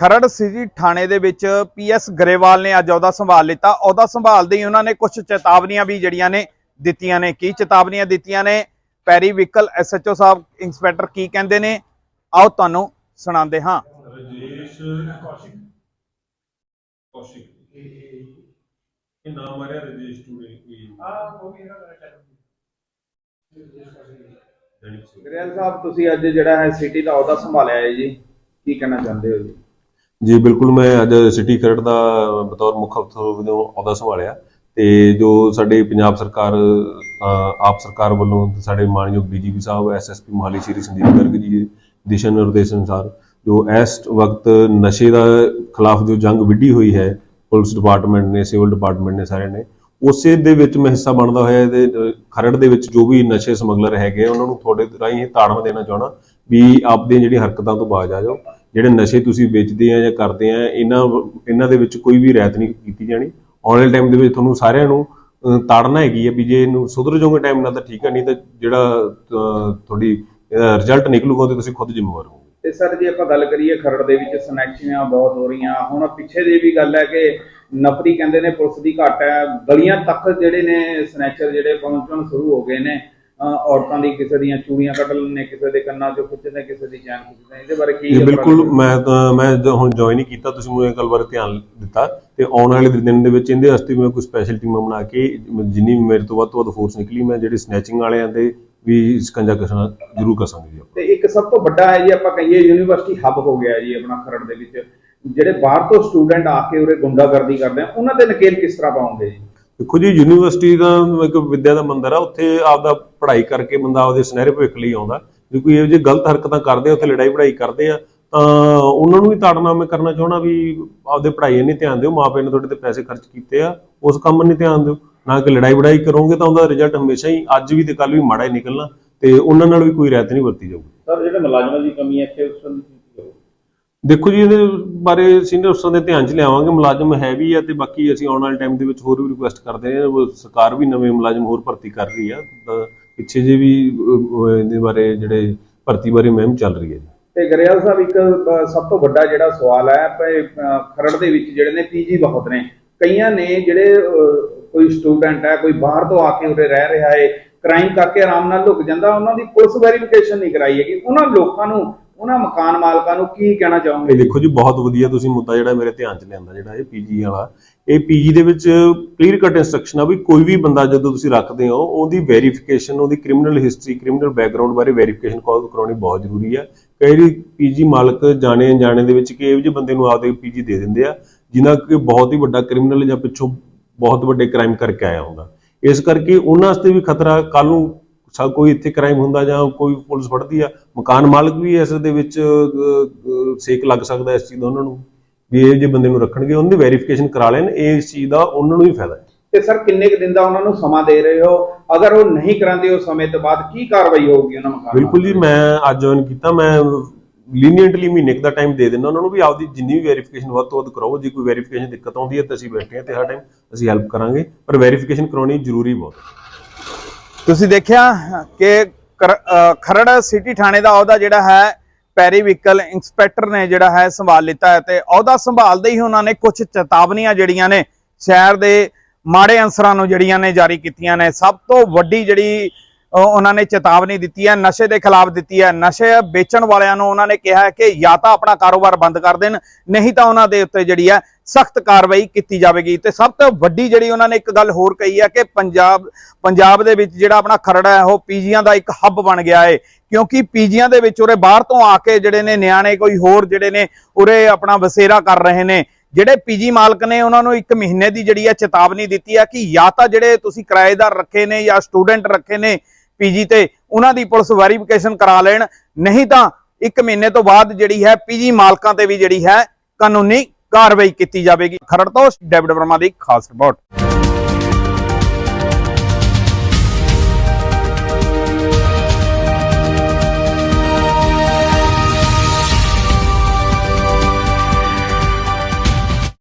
Kharar city ਥਾਣੇ ਦੇ ਵਿੱਚ ਪੀਐਸ ਗਰੇਵਾਲ ਨੇ ਅੱਜ ਅਹੁਦਾ ਸੰਭਾਲ ਲਿੱਤਾ। ਅਹੁਦਾ ਸੰਭਾਲਦੇ ਹੀ ਉਹਨਾਂ ਨੇ ਕੁਝ ਚੇਤਾਵਨੀਆਂ ਵੀ ਜਿਹੜੀਆਂ ਨੇ ਦਿੱਤੀਆਂ ਨੇ। ਕੀ ਚੇਤਾਵਨੀਆਂ ਦਿੱਤੀਆਂ ਨੇ? ਪੈਰੀ ਵਿਕਲ ਐਸਐਚਓ ਸਾਹਿਬ ਇੰਸਪੈਕਟਰ ਕੀ ਕਹਿੰਦੇ ਨੇ? ਆਓ ਤੁਹਾਨੂੰ ਸੁਣਾਉਂਦੇ ਹਾਂ। ਰਜੇਸ਼ ਕੌਸ਼ਿਕ। ਕੌਸ਼ਿਕ। ਇਹ ਨਾਮ ਆ ਰਿਹਾ ਰਜੇਸ਼ ਟੂਡੇ ਕੋਈ ਦੈਨਿਕ ਸਵੇਰਾ। ਗਰੇਵਾਲ ਸਾਹਿਬ ਤੁਸੀਂ ਅੱਜ ਜਿਹੜਾ ਹੈ ਸਿਟੀ ਦਾ ਅਹੁਦਾ ਸੰਭਾਲਿਆ ਹੈ ਜੀ। ਕੀ ਕਹਿਣਾ ਚਾਹੁੰਦੇ ਹੋ ਜੀ? ਜੀ ਬਿਲਕੁਲ ਮੈਂ ਅੱਜ ਸਿਟੀ ਖਰੜ ਦਾ ਬਤੌਰ ਮੁੱਖ ਅਫਸਰ ਵਜੋਂ ਅਹੁਦਾ ਸੰਭਾਲਿਆ ਤੇ ਜੋ ਸਾਡੇ ਪੰਜਾਬ ਸਰਕਾਰ ਅ, ਆਪ ਸਰਕਾਰ ਵੱਲੋਂ ਤੇ ਸਾਡੇ ਮਾਨਯੋਗ ਡੀਜੀਪੀ ਸਾਹਿਬ ਐਸਐਸਪੀ ਮੋਹਾਲੀ ਸ਼੍ਰੀ ਸੰਦੀਪ ਗਰਗ ਜੀ ਦੇ ਦਿਸ਼ਾ ਨਿਰਦੇਸ਼ ਅਨੁਸਾਰ ਜੋ ਇਸ ਵਕਤ ਨਸ਼ੇ ਦਾ ਖਿਲਾਫ ਜੋ ਜੰਗ ਵਿੱਢੀ ਹੋਈ ਹੈ ਪੁਲਿਸ ਡਿਪਾਰਟਮੈਂਟ ਨੇ ਸਿਵਲ ਡਿਪਾਰਟਮੈਂਟ ਨੇ ਸਾਰੇ ਨੇ ਉਸੇ ਦੇ ਵਿੱਚ ਮੈਂ ਹਿੱਸਾ ਬਣਦਾ ਹੋਇਆ ਇਹਦੇ ਖਰੜ ਦੇ ਵਿੱਚ ਜੋ ਵੀ ਨਸ਼ੇ ਸਮਗਲਰ ਹੈਗੇ ਆ, ਉਹਨਾਂ ਨੂੰ ਤੁਹਾਡੇ ਰਾਹੀਂ ਇਹ ਤਾੜਨਾ ਦੇਣਾ ਚਾਹਣਾ ਵੀ ਆਪਦੀਆਂ ਜਿਹੜੀਆਂ ਹਰਕਤਾਂ ਤੋਂ ਬਾਜ਼ ਆ ਜਾਓ। ਜਿਹੜੇ ਨਸ਼ੇ ਤੁਸੀਂ ਵੇਚਦੇ ਆ ਜਾਂ ਕਰਦੇ ਆ, ਇਹਨਾਂ ਇਹਨਾਂ ਦੇ ਵਿੱਚ ਕੋਈ ਵੀ ਰਹਿਤ ਨਹੀਂ ਕੀਤੀ ਜਾਣੀ। ਆਉਣ ਵਾਲੇ ਟਾਈਮ ਦੇ ਵਿੱਚ ਤੁਹਾਨੂੰ ਸਾਰਿਆਂ ਨੂੰ ਤਾੜਨਾ ਹੈਗੀ ਹੈ ਵੀ ਜੇ ਇਹਨੂੰ ਸੁਧਰ ਜਾਓਗੇ ਟਾਈਮ ਨਾਲ ਤਾਂ ਠੀਕ ਹੈ ਨਹੀਂ ਤਾਂ ਜਿਹੜਾ ਤੁਹਾਡੀ ਰਿਜ਼ਲਟ ਨਿਕਲੂਗਾ ਤੇ ਤੁਸੀਂ ਖੁਦ ਜ਼ਿੰਮੇਵਾਰ ਹੋਵੋਗੇ। ਤੇ ਸਰ ਜੇ ਆਪਾਂ ਗੱਲ ਕਰੀਏ ਖਰੜ ਦੇ ਵਿੱਚ ਸਨੈਕਸ਼ਨਾਂ ਬਹੁਤ ਹੋ ਰਹੀਆਂ, ਹੁਣ ਪਿੱਛੇ ਦੀ ਵੀ ਗੱਲ ਹੈ ਕਿ ਨਫਰੀ ਕਹਿੰਦੇ ਨੇ ਪੁਲਿਸ ਦੀ ਘਾਟ ਹੈ, ਗਲੀਆਂ ਤੱਕ ਜਿਹੜੇ ਨੇ ਸਨੈਚਰ ਜਿਹੜੇ ਪਹੁੰਚਣ ਸ਼ੁਰੂ ਹੋ ਗਏ ਨੇ ਔਰਤਾਂ ਦੀ ਕਿਸੇ ਦੀਆਂ ਚੂੜੀਆਂ ਕੱਢ ਲੈਣੇ ਕਿਸੇ ਦੇ ਕੰਨਾਂ 'ਚੋਂ ਖਿੱਚਦੇ ਕਿਸੇ ਦੀ ਚੈਨ ਖਿੱਚਦੇ। ਇਹਦੇ ਬਾਰੇ ਕੀ ਬਿਲਕੁਲ ਮੈਂ ਤਾਂ ਮੈਂ ਜਦੋਂ ਹੁਣ ਜੁਆਇਨ ਹੀ ਕੀਤਾ ਤੁਸੀਂ ਮੈਨੂੰ ਇਹ ਗੱਲ ਬਾਰੇ ਧਿਆਨ ਦਿੱਤਾ ਤੇ ਆਉਣ ਵਾਲੇ ਦਿਨ ਦੇ ਵਿੱਚ ਇਹਦੇ ਵਾਸਤੇ ਮੈਂ ਕੋਈ ਸਪੈਸ਼ਲ ਟੀਮਾਂ ਬਣਾ ਕੇ ਜਿੰਨੀ ਵੀ ਮੇਰੇ ਤੋਂ ਵੱਧ ਤੋਂ ਵੱਧ ਫੋਰਸ ਨਿਕਲੀ ਮੈਂ ਜਿਹੜੇ ਸਨੈਚਿੰਗ ਵਾਲਿਆਂ ਦੇ ਵੀ ਸਕੰਜਾ ਕਸਣਾ ਜ਼ਰੂਰ ਕਸਾਂਗੇ ਜੀ ਆਪਾਂ। ਤੇ ਇੱਕ ਸਭ ਤੋਂ ਵੱਡਾ ਹੈ ਜੀ ਆਪਾਂ ਕਹੀਏ ਯੂਨੀਵਰਸਿਟੀ ਹੱਬ ਹੋ ਗਿਆ ਜੀ ਆਪਣਾ ਖਰੜ ਦੇ ਵਿੱਚ। ਜਿਹੜੇ ਬਾਹਰ ਤੋਂ ਸਟੂਡੈਂਟ ਆ ਕੇ ਉਰੇ ਗੁੰਡਾਗਰਦੀ ਕਰਦੇ ਆ ਉਹਨਾਂ ਤੇ ਨਕੇਲ ਕਿਸ ਤਰ੍ਹਾਂ ਪਾਉਂਗੇ ਜੀ? ਦੇਖੋ ਜੀ, ਯੂਨੀਵਰਸਿਟੀ ਦਾ ਇੱਕ ਵਿਦਿਆ ਦਾ ਮੰਦਰ ਆ, ਉੱਥੇ ਆਪਦਾ ਪੜ੍ਹਾਈ ਕਰਕੇ ਬੰਦਾ ਆਪਦੇ ਸੁਨਹਿਰੇ ਭਵਿੱਖ ਲਈ ਆਉਂਦਾ। ਜੇ ਕੋਈ ਇਹੋ ਜਿਹੀ ਗਲਤ ਹਰਕਤਾਂ ਕਰਦੇ ਆ, ਉੱਥੇ ਲੜਾਈ ਪੜ੍ਹਾਈ ਕਰਦੇ ਆ, ਤਾਂ ਉਹਨਾਂ ਨੂੰ ਵੀ ਤਾੜਨਾ ਮੈਂ ਕਰਨਾ ਚਾਹਣਾ ਵੀ ਆਪਦੇ ਪੜ੍ਹਾਈ ਇੰਨੀ ਧਿਆਨ ਦਿਓ ਮਾਪੇ ਨੇ ਤੁਹਾਡੇ ਤੇ ਪੈਸੇ ਖਰਚ ਕੀਤੇ ਆ, ਉਸ ਕੰਮ 'ਤੇ ਧਿਆਨ ਦਿਓ। ਨਾ ਕਿ ਲੜਾਈ ਵੜਾਈ ਕਰੋਗੇ ਤਾਂ ਉਹਦਾ ਰਿਜ਼ਲਟ ਹਮੇਸ਼ਾ ਹੀ, ਅੱਜ ਵੀ ਤੇ ਕੱਲ ਵੀ ਮਾੜਾ ਹੀ ਨਿਕਲਣਾ ਤੇ ਉਹਨਾਂ ਨਾਲ ਵੀ ਕੋਈ ਰਹਿਤ ਨਹੀਂ ਵਰਤੀ ਜਾਊਗੀ। ਸਰ, ਜਿਹੜੇ ਮੁਲਾਜ਼ਮਾਂ ਦੀ ਕਮੀ ਹੈ, ਇੱਥੇ ਉਸ ਦੇਖੋ ਜੀ ਇਹਦੇ ਬਾਰੇ ਸੀਨੀਅਰ ਅਫਸਰਾਂ ਦੇ ਧਿਆਨ 'ਚ ਲਿਆਵਾਂਗੇ। ਮੁਲਾਜ਼ਮ ਹੈ ਵੀ ਆ ਤੇ ਬਾਕੀ ਅਸੀਂ ਆਉਣ ਵਾਲੇ ਟਾਈਮ ਦੇ ਵਿੱਚ ਹੋਰ ਵੀ ਰਿਕੁਐਸਟ ਕਰਦੇ ਹਾਂ। ਸਰਕਾਰ ਵੀ ਨਵੇਂ ਮੁਲਾਜ਼ਮ ਹੋਰ ਭਰਤੀ ਕਰ ਰਹੀ ਆ। ਪਿੱਛੇ ਜੇ ਵੀ ਇਹਦੇ ਬਾਰੇ ਜਿਹੜੇ ਭਰਤੀ ਬਾਰੇ ਮੁਹਿੰਮ ਚੱਲ ਰਹੀ ਹੈ ਜੀ। ਤੇ ਗਰੇਵਾਲ ਸਾਹਿਬ ਇੱਕ ਸਭ ਤੋਂ ਵੱਡਾ ਜਿਹੜਾ ਸਵਾਲ ਹੈ ਭਈ, ਖਰੜ ਦੇ ਵਿੱਚ ਜਿਹੜੇ ਨੇ ਪੀਜੀ ਬਹੁਤ ਨੇ। ਕਈਆਂ ਨੇ ਜਿਹੜੇ ਕੋਈ ਸਟੂਡੈਂਟ ਹੈ ਕੋਈ ਬਾਹਰ ਤੋਂ ਆ ਕੇ ਉਰੇ ਰਹਿ ਰਿਹਾ ਹੈ ਕ੍ਰਾਈਮ ਕਰਕੇ ਆਰਾਮ ਨਾਲ ਲੁਕ ਜਾਂਦਾ ਉਹਨਾਂ ਦੀ ਪੁਲਿਸ ਵੈਰੀਫਿਕੇਸ਼ਨ ਨਹੀਂ ਕਰਾਈ ਹੈਗੀ। ਉਹਨਾਂ ਲੋਕਾਂ ਨੂੰ ਉਹਨਾਂ ਮਕਾਨ ਮਾਲਕਾਂ ਨੂੰ ਕੀ ਕਹਿਣਾ ਚਾਹੋਗੇ? ਇਹ ਦੇਖੋ ਜੀ, ਬਹੁਤ ਵਧੀਆ ਤੁਸੀਂ ਮੁੱਦਾ ਜਿਹੜਾ ਮੇਰੇ ਧਿਆਨ 'ਚ ਲਿਆਂਦਾ, ਜਿਹੜਾ ਇਹ ਪੀਜੀ ਵਾਲਾ। ਇਹ ਪੀਜੀ ਦੇ ਵਿੱਚ ਕਲੀਅਰ ਕੱਟ ਇਨਸਟਰਕਸ਼ਨ ਆ ਵੀ ਕੋਈ ਵੀ ਬੰਦਾ ਜਦੋਂ ਤੁਸੀਂ ਰੱਖਦੇ ਹੋ, ਉਹਦੀ ਵੈਰੀਫਿਕੇਸ਼ਨ ਉਹਦੀ ਕ੍ਰਿਮੀਨਲ ਹਿਸਟਰੀ ਕ੍ਰਿਮੀਨਲ ਬੈਕਗ੍ਰਾਉਂਡ ਬਾਰੇ ਵੈਰੀਫਿਕੇਸ਼ਨ ਕਰਾਉਣੀ ਬਹੁਤ ਜ਼ਰੂਰੀ ਆ। ਕਈ ਵਾਰੀ ਪੀਜੀ ਮਾਲਕ ਜਾਣੇ ਅਣਜਾਣੇ ਦੇ ਵਿੱਚ ਕਿ ਇਹੋ ਜਿਹੇ ਬੰਦੇ ਨੂੰ ਆਪਦੇ ਪੀਜੀ ਦੇ ਦਿੰਦੇ ਆ, ਜਿਨ੍ਹਾਂ ਕਿ ਬਹੁਤ ਹੀ ਵੱਡਾ ਕ੍ਰਿਮੀਨਲ ਜਾਂ ਪਿੱਛੋਂ ਬਹੁਤ ਵੱਡੇ ਕ੍ਰਾਈਮ ਕਰਕੇ ਆਇਆ ਹੁੰਦਾ। ਇਸ ਕਰਕੇ ਉਹਨਾਂ ਵਾਸਤੇ ਵੀ ਖਤਰਾ ਕੱਲ ਨੂੰ ਸਾ ਕੋਈ ਇੱਥੇ ਕ੍ਰਾਈਮ ਹੁੰਦਾ ਜਾਂ ਕੋਈ ਪੁਲਿਸ ਫੜਦੀ ਆ ਮਕਾਨ ਮਾਲਕ ਵੀ ਇਸ ਦੇ ਵਿੱਚ ਸੇਕ ਲੱਗ ਸਕਦਾ ਇਸ ਚੀਜ਼ ਦਾ ਉਹਨਾਂ ਨੂੰ। ਵੀ ਇਹ ਜੇ ਬੰਦੇ ਨੂੰ ਰੱਖਣਗੇ ਉਹਨਾਂ ਦੀ ਵੈਰੀਫਿਕੇਸ਼ਨ ਕਰਾ ਲੈਣ ਇਹ ਇਸ ਚੀਜ਼ ਦਾ ਉਹਨਾਂ ਨੂੰ ਵੀ ਫਾਇਦਾ ਹੈ। ਤੇ ਸਰ ਕਿੰਨੇ ਕੁ ਦਿਨ ਦਾ ਉਹਨਾਂ ਨੂੰ ਸਮਾਂ ਦੇ ਰਹੇ ਹੋ? ਅਗਰ ਉਹ ਨਹੀਂ ਕਰਾਂਦੇ ਉਸ ਸਮੇਂ ਤੋਂ ਬਾਅਦ ਕੀ ਕਾਰਵਾਈ ਹੋਊਗੀ ਉਹਨਾਂ ਮਕਾਨ ਬਿਲਕੁਲ ਜੀ ਮੈਂ ਅੱਜ ਜੁਆਇਨ ਕੀਤਾ ਮੈਂ ਲੀਨੀਅੰਟਲੀ ਮਹੀਨੇ ਦਾ ਟਾਈਮ ਦੇ ਦਿੰਦਾ ਉਹਨਾਂ ਨੂੰ ਵੀ ਆਪਦੀ ਜਿੰਨੀ ਵੀ ਵੈਰੀਫਿਕੇਸ਼ਨ ਵੱਧ ਤੋਂ ਵੱਧ ਕਰਾਓ ਜੇ ਕੋਈ ਵੈਰੀਫਿਕੇਸ਼ਨ ਦਿੱਕਤ ਆਉਂਦੀ ਹੈ ਤਾਂ ਅਸੀਂ ਬੈਠੇ ਹਾਂ ਤੇ ਹਰ ਟਾਈਮ ਅਸੀਂ ਹੈਲਪ ਕਰਾਂਗੇ ਪਰ ਵੈਰੀਫਿਕੇਸ਼ਨ ਕਰਾਉਣੀ ਜ਼ਰੂਰੀ ਬਹੁਤ ਹੈ। ਤੁਸੀਂ ਦੇਖਿਆ ਕਿ ਕਰ- ਅ, ਖਰੜ ਸਿਟੀ ਥਾਣੇ ਦਾ ਅਹੁਦਾ ਜਿਹੜਾ ਹੈ ਪੈਰੀ ਵਹੀਕਲ ਇੰਸਪੈਕਟਰ ਨੇ ਜਿਹੜਾ ਹੈ ਸੰਭਾਲ ਲਿੱਤਾ ਹੈ ਤੇ ਅਹੁਦਾ ਸੰਭਾਲਦੇ ਹੀ ਉਹਨਾਂ ਨੇ ਕੁਝ ਚੇਤਾਵਨੀਆਂ ਜਿਹੜੀਆਂ ਨੇ ਸ਼ਹਿਰ ਦੇ ਮਾੜੇ ਅੰਸਰਾਂ ਨੂੰ ਜਿਹੜੀਆਂ ਨੇ ਜਾਰੀ ਕੀਤੀਆਂ ਨੇ। ਸਭ ਤੋਂ ਵੱਡੀ ਜਿਹੜੀ ਉਹਨਾਂ ਨੇ ਚੇਤਾਵਨੀ ਦਿੱਤੀ ਹੈ, ਨਸ਼ੇ ਦੇ ਖਿਲਾਫ ਦਿੱਤੀ ਹੈ। ਨਸ਼ੇ ਵੇਚਣ ਵਾਲਿਆਂ ਨੂੰ ਉਹਨਾਂ ਨੇ ਕਿਹਾ ਹੈ ਕਿ ਜਾਂ ਤਾਂ ਆਪਣਾ ਕਾਰੋਬਾਰ ਬੰਦ ਕਰ ਦੇਣ, ਨਹੀਂ ਤਾਂ ਉਹਨਾਂ ਦੇ ਉੱਤੇ ਜਿਹੜੀ ਹੈ ਸਖਤ ਕਾਰਵਾਈ ਕੀਤੀ ਜਾਵੇਗੀ। ਤੇ ਸਭ ਤੋਂ ਵੱਡੀ ਜਿਹੜੀ ਉਹਨਾਂ ਨੇ ਇੱਕ ਗੱਲ ਹੋਰ ਕਹੀ ਹੈ ਕਿ ਪੰਜਾਬ ਪੰਜਾਬ ਦੇ ਵਿੱਚ ਜਿਹੜਾ ਆਪਣਾ ਖਰੜਾ ਹੈ, ਉਹ ਪੀਜੀਆਂ ਦਾ ਇੱਕ ਹੱਬ ਬਣ ਗਿਆ ਹੈ। ਕਿਉਂਕਿ ਪੀਜੀਆਂ ਦੇ ਵਿੱਚ ਉਰੇ ਬਾਹਰ ਤੋਂ ਆ ਕੇ ਜਿਹੜੇ ਨੇ ਨਿਆਣੇ, ਕੋਈ ਹੋਰ ਜਿਹੜੇ ਨੇ ਉਰੇ ਆਪਣਾ ਵਸੇਰਾ ਕਰ ਰਹੇ ਨੇ। ਜਿਹੜੇ ਪੀਜੀ ਮਾਲਕ ਨੇ ਉਹਨਾਂ ਨੂੰ ਇੱਕ ਮਹੀਨੇ ਦੀ ਜਿਹੜੀ ਹੈ ਚੇਤਾਵਨੀ ਦਿੱਤੀ ਹੈ ਕਿ ਜਾਂ ਤਾਂ ਜਿਹੜੇ ਤੁਸੀਂ ਕਿਰਾਏਦਾਰ ਰੱਖੇ ਨੇ ਜਾਂ ਸਟੂਡੈਂਟ ਰੱਖੇ ਨੇ ਪੀਜੀ ਤੇ ਉਹਨਾਂ ਦੀ ਪੁਲਿਸ ਵੈਰੀਫਿਕੇਸ਼ਨ ਕਰਾ ਲੈਣ। ਨਹੀਂ ਤਾਂ ਇੱਕ ਮਹੀਨੇ ਤੋਂ ਬਾਅਦ ਜਿਹੜੀ ਹੈ ਪੀਜੀ ਮਾਲਕਾਂ ਤੇ ਵੀ ਜਿਹੜੀ ਹੈ ਕਾਨੂੰਨੀ ਕਾਰਵਾਈ ਕੀਤੀ ਜਾਵੇਗੀ। ਖਰੜ ਤੋਂ ਡੈਵਿਡ ਵਰਮਾ ਦੀ ਖਾਸ ਰਿਪੋਰਟ।